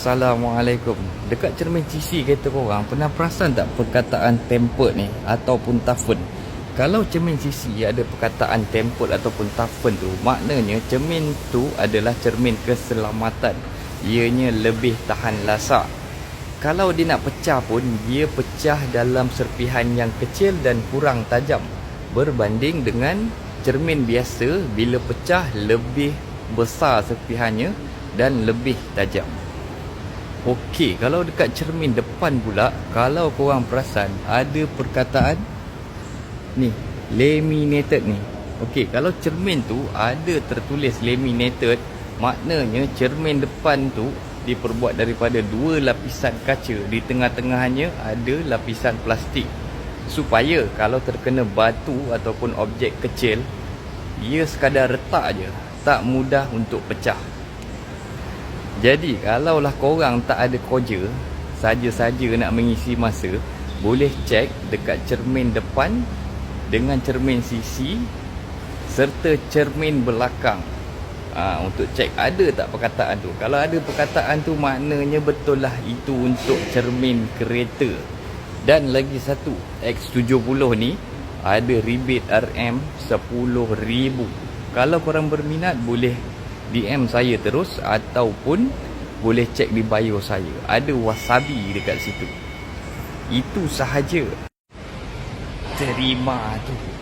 Assalamualaikum. Dekat cermin CC kereta korang Pernah perasan tak perkataan tempered ni? Ataupun toughen? Kalau cermin CC ada perkataan tempered Ataupun toughen tu Maknanya cermin tu adalah cermin keselamatan. Ianya lebih tahan lasak. Kalau dia nak pecah pun Dia pecah dalam serpihan yang kecil dan kurang tajam. Berbanding dengan cermin biasa Bila pecah lebih besar serpihannya Dan lebih tajam Okey, kalau dekat cermin depan pula, kalau korang perasan ada perkataan ni, laminated ni. Okey, kalau cermin tu ada tertulis laminated, maknanya cermin depan tu diperbuat daripada dua lapisan kaca. Di tengah-tengahnya ada lapisan plastik. Supaya kalau terkena batu ataupun objek kecil, ia sekadar retak je, tak mudah untuk pecah. Jadi kalaulah korang tak ada koja Saja-saja nak mengisi masa Boleh cek dekat cermin depan Dengan cermin sisi Serta cermin belakang. Ha, Untuk cek ada tak perkataan tu? Kalau ada perkataan tu maknanya betul lah Itu untuk cermin kereta. Dan lagi satu X70 ni Ada rebate RM RM10,000 Kalau korang berminat boleh DM saya terus ataupun boleh cek di bio saya. Ada wasabi dekat situ. Itu sahaja. Terima tu.